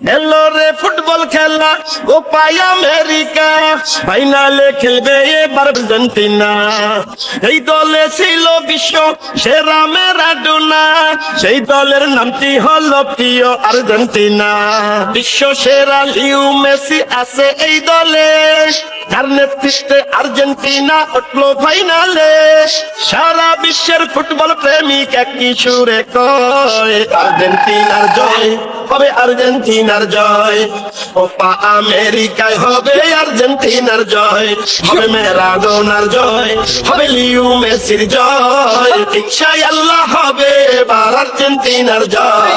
এলো রে ফুটবল খেলা উপায় আমেরিকা। ফাইনালে খেলবে এবার আর্জেন্টিনা। এই দলে ছিল বিশ্ব সেরা মেরাডোনা সেই দলের নামটি হলো প্রিয় আর্জেন্টিনা। বিশ্ব সেরা লিউ মেসি আছে এই দলে। যার নেতৃত্বে আর্জেন্টিনা উঠল ফাইনালে। সারা বিশ্বের ফুটবল প্রেমিক একই সুরে কয়, আর্জেন্টিনার জয়। হবে আর্জেন্টিনার জয়। ওপা আমেরিকায় হবে আর্জেন্টিনার জয়। হবে মেরাডোনার জয় হবে লিউ মেসির জয়। ইনশাআল্লাহ হবে এবার আর্জেন্টিনার জয়।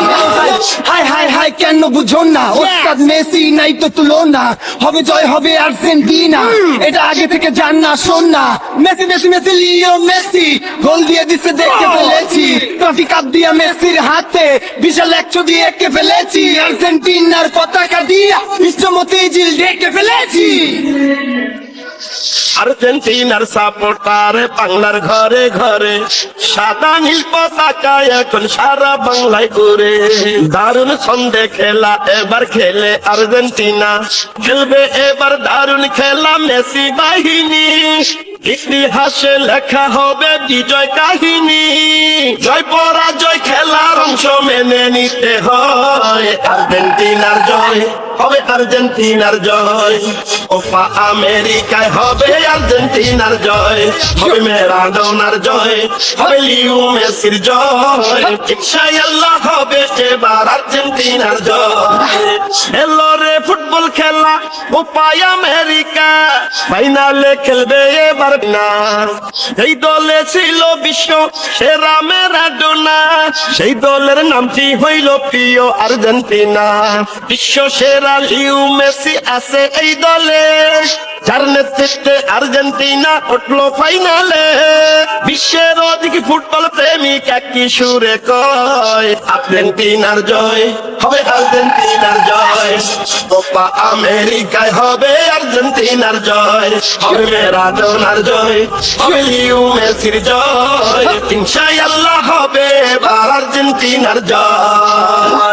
হাই হাই হাই কেন বুঝো না? ওস্তাদ মেসি নাই তো তুলনা। হবে জয় হবে আর্জেন্টিনা। এটা আগে থেকে জান না শোন না। Messi Messi Messi Leo Messi. Goal দিয়ে দিছে দেখে ফেলেছি। ট্রফি কাপ দিয়া মেসির হাতে। বিশাল একশো দিয়ে এঁকে ফেলেছি। আর্জেন্টিনার পতাকা দিয়া বিশ্বমতি জিল ডেকে ফেলেছি। আর্জেন্টিনার সাপোর্টার বাংলার ঘরে ঘরে, সাদা নীল পতাকা এখন সারা বাংলায় ঘুরে। দারুণ ছন্দে খেলা এবার খেলে আর্জেন্টিনা, খেলবে এবার দারুণ খেলা মেসি বাহিনী। ইতিহাসে লেখা হবে বিজয় কাহিনী, জয় পরাজয় খেলার অংশ মেনে নিতে হয়। আর্জেন্টিনার জয় হবে আর্জেন্টিনার জয়। ওপা আমেরিকায় হবে আর্জেন্টিনার জয়। হবে মেরাডোনার জয়, হবে লিও মেসির জয়। ইনশাআল্লাহ হবে এবার আর্জেন্টিনার জয়। এলো রে ফুটবল খেলা উপায় আমেরিকা। ফাইনালে খেলবে এবার না এই দলে ছিল বিশ্ব সেরা মেরাডোনা সেই দলের নামটি হইল প্রিয় আর্জেন্টিনা। বিশ্ব সেরা লিউ মেসি আছে এই দলে। যার নেতৃত্বে আর্জেন্টিনা উঠল ফাইনালে অধিক ফুটবল প্রেমিক এক সুরে কয়? আর্জেন্টিনার জয় হবে আর্জেন্টিনার জয়। কোপা আমেরিকায় হবে আর্জেন্টিনার জয়। হবে মেরাডোনার জয়, হবে লিও মেসির জয়। ইনশাআল্লাহ হবে আর্জেন্টিনার জয়।